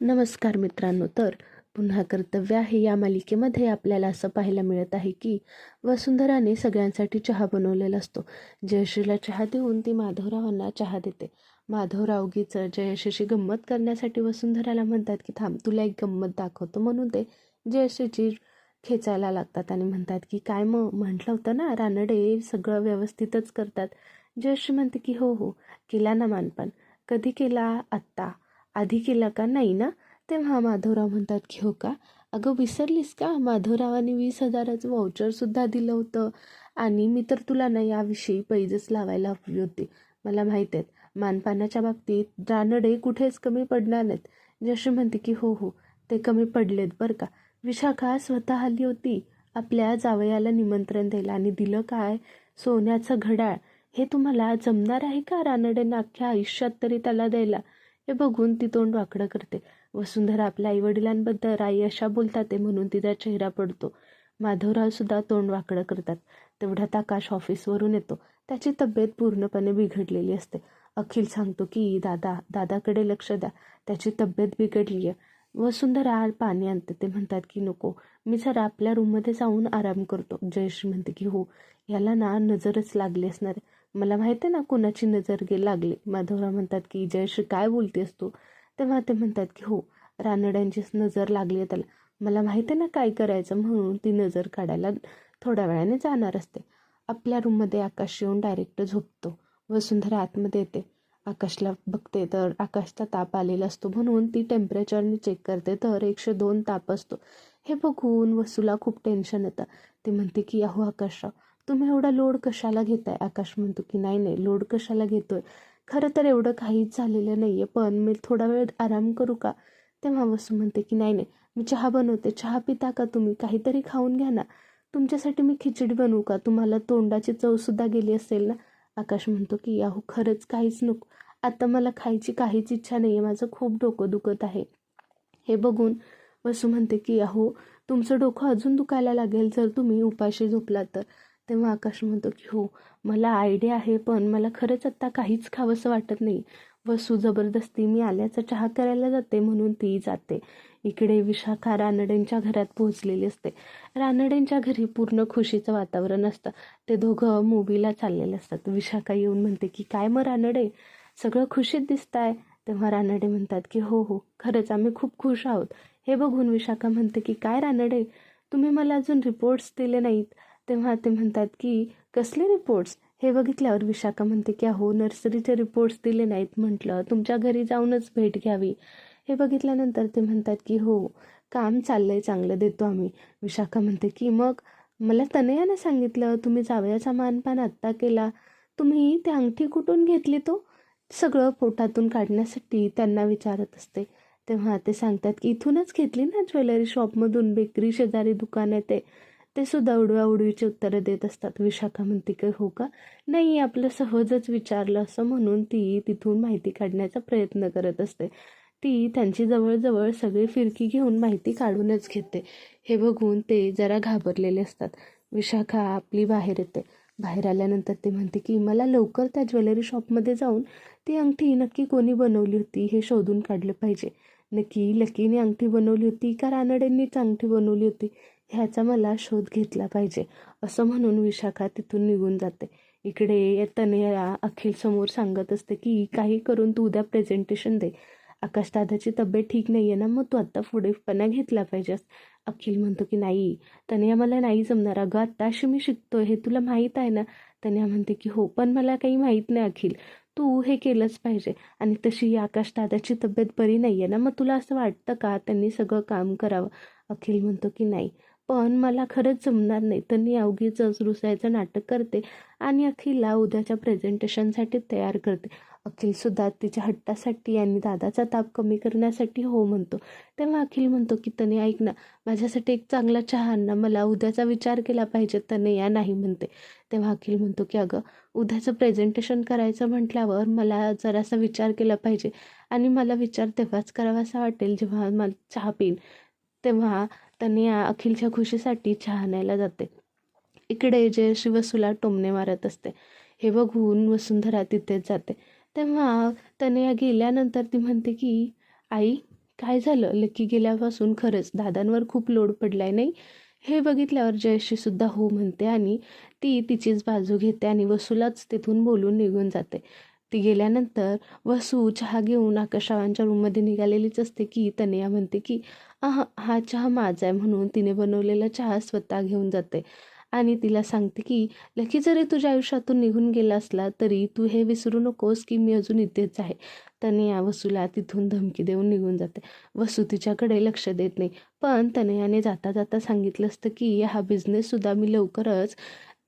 नमस्कार मित्रांनो तर पुन्हा कर्तव्य आहे या मालिकेमध्ये आपल्याला असं पाहायला मिळत आहे की वसुंधराने सगळ्यांसाठी चहा बनवलेला असतो. जयश्रीला चहा देऊन ती माधवरावांना चहा देते. माधवराव उगीच जयश्रीची गंमत करण्यासाठी वसुंधराला म्हणतात की थांब तुला एक गंमत दाखवतो. म्हणून ते जयश्रीची खेचायला लागतात आणि म्हणतात की काय मग म्हटलं होतं ना रानडे सगळं व्यवस्थितच करतात. जयश्री म्हणते की हो हो केला ना मानपान. कधी केला? आत्ता. आधी केला का? नाही ना. तेव्हा माधवराव म्हणतात की हो का? अगं विसरलीस का? माधवरावाने वीस हजाराचं व्हाउचरसुद्धा दिलं होतं. आणि मी तर तुला ना याविषयी पैजच लावायला हवी होती. मला माहीत आहेत मानपानाच्या बाबतीत रानडे कुठेच कमी पडणार नाहीत. जशी म्हणते की हो हो ते कमी पडलेत बरं का. विशाखा स्वतः आली होती. आपल्या जावयाला निमंत्रण द्यायला आणि दिलं काय? सोन्याचं घड्याळ. हे तुम्हाला जमणार आहे का? रानडेंना अख्ख्या आयुष्यात तरी त्याला द्यायला. हे बघून ती तोंड वाकडं करते. वसुंधरा आपल्या आईवडिलांबद्दल आई अशा बोलतात ते म्हणून तिचा चेहरा पडतो. माधवराव सुद्धा तोंड वाकडं करतात. तेवढ्यात आकाश ऑफिसवरून येतो. त्याची तब्येत पूर्णपणे बिघडलेली असते. अखिल सांगतो की दादा दादाकडे लक्ष द्या. त्याची तब्येत बिघडली आहे वसुंधरा पाणी आणते. ते म्हणतात की नको. मी जरा आपल्या रूममध्ये जाऊन आराम करतो. जयश्री म्हणते की हो. याला ना नजरच लागली असणार आहे. मला माहिती आहे ना कुणाची नजर गे लागली. माधवराव म्हणतात की जयश्री काय बोलतेस तू? तेव्हा ते म्हणतात की हो रानड्यांचीच नजर लागली आहे त्याला. मला माहिती आहे ना काय करायचं म्हणून ती नजर काढायला थोड्या वेळाने जाणार असते. आपल्या रूममध्ये आकाश येऊन डायरेक्ट झोपतो. वसुंधरा आतमध्ये येते. आकाशला बघते तर आकाशचा ताप आलेला असतो म्हणून ती टेम्परेचरने चेक करते तर एकशे दोन ताप असतो. हे बघून वसूला खूप टेन्शन येतं. ती म्हणते की अहो आकाशराव तुम्ही एवढा लोड कशाला घेताय? आकाश म्हणतो की नाही नाही लोड कशाला घेतोय? खरं तर एवढं काहीच झालेलं नाही आहे पण मी थोडा वेळ आराम करू का? तेव्हा वसू म्हणते की नाही नाही मी चहा बनवते. चहा पिता का तुम्ही? काहीतरी खाऊन घ्या ना. तुमच्यासाठी मी खिचडी बनवू का? तुम्हाला तोंडाची चवसुद्धा गेली असेल ना? आकाश म्हणतो की याहू खरंच काहीच नको. आता मला खायची काहीच इच्छा नाही आहे माझं खूप डोकं दुखत आहे. हे बघून वसू म्हणते की अहो तुमचं डोकं अजून दुखायला लागेल जर तुम्ही उपाशी झोपला तर. तेव्हा आकाश म्हणतो की हो मला आयडिया आहे पण मला खरंच आत्ता काहीच खावंसं वाटत नाही. वसू जबरदस्ती मी आल्याचा चहा करायला जाते म्हणून ती जाते. इकडे विशाखा रानडेंच्या घरात पोहोचलेली असते. रानडेंच्या घरी पूर्ण खुशीचं वातावरण असतं. ते दोघं मूवीला चाललेले असतात. विशाखा येऊन म्हणते की काय मग रानडे? सगळं खुशीत दिसत आहे तेव्हा रानडे म्हणतात की हो हो खरंच आम्ही खूप खुश आहोत. हे बघून विशाखा म्हणते की काय रानडे? तुम्ही मला अजून रिपोर्ट्स दिले नाहीत. तेव्हा ते म्हणतात की कसले रिपोर्ट्स हे बघितल्यावर विशाखा म्हणते की अहो नर्सरीचे रिपोर्ट्स दिले नाहीत म्हटलं. तुमच्या घरी जाऊनच भेट घ्यावी. हे बघितल्यानंतर ते म्हणतात की हो काम चाललंय चांगलं देतो आम्ही. विशाखा म्हणते की मग? मला तनयानं सांगितलं तुम्ही जावयाचा मानपान आत्ता केला. तुम्ही ती अंगठी कुठून घेतली तो? सगळं पोटातून काढण्यासाठी त्यांना विचारत असते. तेव्हा ते सांगतात की इथूनच घेतली ना ज्वेलरी शॉपमधून बेकरी शेजारी दुकान आहे ते. ते सुद्धा उडवाउडवीची उत्तरं देत असतात. विशाखा म्हणते की हो का? नाही आपलं सहजच विचारलं असं म्हणून ती तिथून माहिती काढण्याचा प्रयत्न करत असते. ती त्यांची जवळजवळ सगळी फिरकी घेऊन माहिती काढूनच घेते. हे बघून ते जरा घाबरलेले असतात. विशाखा आपली बाहेर येते. बाहेर आल्यानंतर ते म्हणते की मला लवकर त्या ज्वेलरी शॉपमध्ये जाऊन ती अंगठी नक्की कोणी बनवली होती हे शोधून काढलं पाहिजे. नक्की लकीने अंगठी बनवली होती का रानडेंनीच अंगठी बनवली होती? ह्याचा मला शोध घेतला पाहिजे. असं म्हणून विशाखा तिथून निघून जाते. इकडे तनया अखिल समोर सांगत असते की काही करून तू उद्या प्रेझेंटेशन दे. आकाश दादाची तब्येत ठीक नाही आहे ना मग तू आत्ता पुढेपणा घेतला पाहिजेस. अखिल म्हणतो की नाही तनया मला नाही जमणार. अगं आत्ताशी मी शिकतोय हे तुला माहीत आहे ना? तनया म्हणते की हो पण मला काही माहीत नाही अखिल. तू हे केलंच पाहिजे. आणि तशी आकाश दादाची तब्येत बरी नाही आहे ना मग तुला असं वाटतं का त्यांनी सगळं काम करावं? अखिल म्हणतो की नाही पण मला खरंच जमणार नाही. तर मी अवघीच रुसायचं नाटक करते आणि अखिलला उद्याच्या प्रेझेंटेशनसाठी तयार करते. अखिलसुद्धा तिच्या हट्टासाठी आणि दादाचा ताप कमी करण्यासाठी हो म्हणतो. तेव्हा अखिल म्हणतो की तने ऐक ना माझ्यासाठी एक चांगला चहा ना. मला उद्याचा विचार केला पाहिजे. तने या नाही म्हणते. तेव्हा अखिल म्हणतो की अगं उद्याचं प्रेझेंटेशन करायचं म्हटल्यावर मला जरासा विचार केला पाहिजे आणि मला विचार तेव्हाच करावासा वाटेल जेव्हा मला चहा पिईन तेव्हा त्यांनी अखिलच्या खुशीसाठी चहा आणायला जाते. इकडे जयश्री वसूला टोमणे मारत असते हे बघून वसुंधरा तिथेच जाते. तेव्हा तनया गेल्यानंतर ती म्हणते की आई काय झालं? लकी गेल्यापासून खरंच दादांवर खूप लोड पडलाय नाही? हे बघितल्यावर जयश्री सुद्धा हो म्हणते आणि ती तिचीच बाजू घेते आणि वसूलाच तिथून बोलून निघून जाते. ती गेल्यानंतर वसू चहा घेऊन आकाशावांच्या रूममध्ये निघालेलीच असते की तनया म्हणते की आह हा चहा माझा आहे म्हणून तिने बनवलेला चहा स्वतः घेऊन जाते. आणि तिला सांगते की लकी जरी तुझ्या आयुष्यातून निघून गेला असला तरी तू हे विसरू नकोस की मी अजून इथेच आहे. तनया वसूला तिथून धमकी देऊन निघून जाते. वसू तिच्याकडे लक्ष देत नाही. पण तनयाने जाता जाता सांगितलं असतं की हा बिझनेससुद्धा मी लवकरच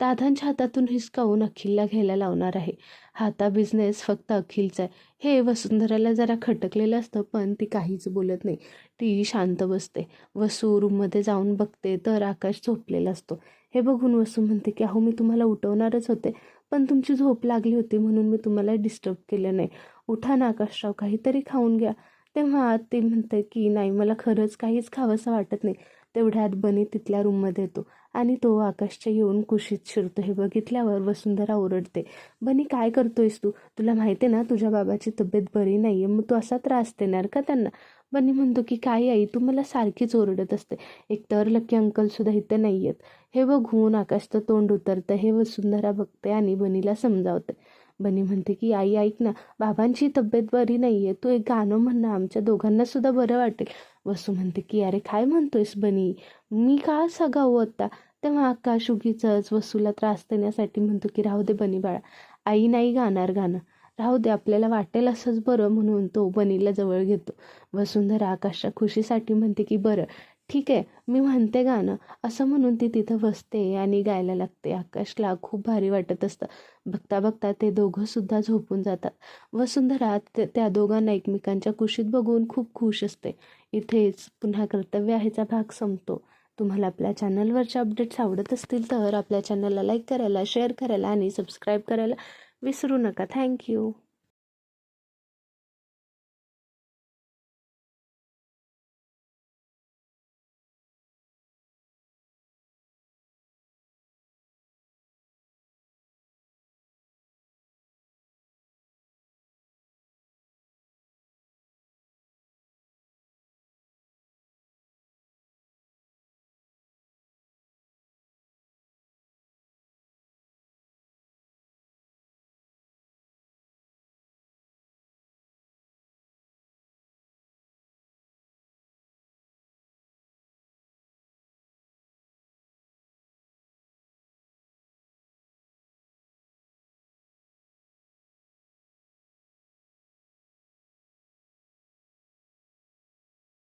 दादांच्या हातातून हिसकावून अखिलला घ्यायला लावणार आहे. हाता बिझनेस फक्त अखिलचा आहे. हे वसुंधराला जरा खटकलेलं असतं पण ती काहीच बोलत नाही. ती शांत बसते. वसू रूममध्ये जाऊन बघते तर आकाश झोपलेला असतो. हे बघून वसू म्हणते की अहो मी तुम्हाला उठवणारच होते पण तुमची झोप लागली होती म्हणून मी तुम्हाला डिस्टर्ब केलं नाही. उठा ना आकाशराव काहीतरी खाऊन घ्या. तेव्हा ते म्हणते की नाही मला खरंच काहीच खावंसं वाटत नाही. तेवढ्यात बनी तिथल्या रूममध्ये येतो. आणि तो आकाशच्या येऊन कुशीत शिरतो. हे बघितल्यावर वसुंधरा ओरडते बनी काय करतोयस तू? तुला माहिती आहे ना तुझ्या बाबाची तब्येत बरी नाही आहे मग तू असा त्रास देणार का त्यांना? बनी म्हणतो की काय आई तू मला सारखीच ओरडत असते. एकतर लक्की अंकलसुद्धा इथं नाही आहेत हे बघून आकाशचं तोंड उतरतं. हे वसुंधरा बघते आणि बनीला समजावते. बनी म्हणते की आई ऐक ना बाबांची तब्येत बरी नाही आहे तू एक गाणं म्हणणं आमच्या दोघांना सुद्धा बरं वाटेल. वसू म्हणते की अरे काय म्हणतोयस बनी? मी का सगावं आता? तेव्हा आकाश उगीच वसूला त्रास देण्यासाठी म्हणतो की राहू दे बनी बाळा आई नाही गाणार गाणं. राहू दे आपल्याला वाटेल असंच बरं म्हणून तो बनीला जवळ घेतो. वसुंधरा आकाशच्या खुशीसाठी म्हणते की बरं ठीक आहे मी म्हणते गाणं. असं म्हणून ती तिथं बसते आणि गायला लागते. आकाशला खूप भारी वाटत असतं. बघता बघता ते दोघंसुद्धा झोपून जातात. वसुंधरा त्या दोघांना एकमेकांच्या कुशीत बघून खूप खुश असते. इथेच पुन्हा कर्तव्य आहेचा भाग संपतो. तुम्हाला आपल्या चॅनलवरचे अपडेट्स आवडत असतील तर आपल्या चॅनलला लाईक करायला शेअर करायला आणि सबस्क्राईब करायला विसरू नका. थँक्यू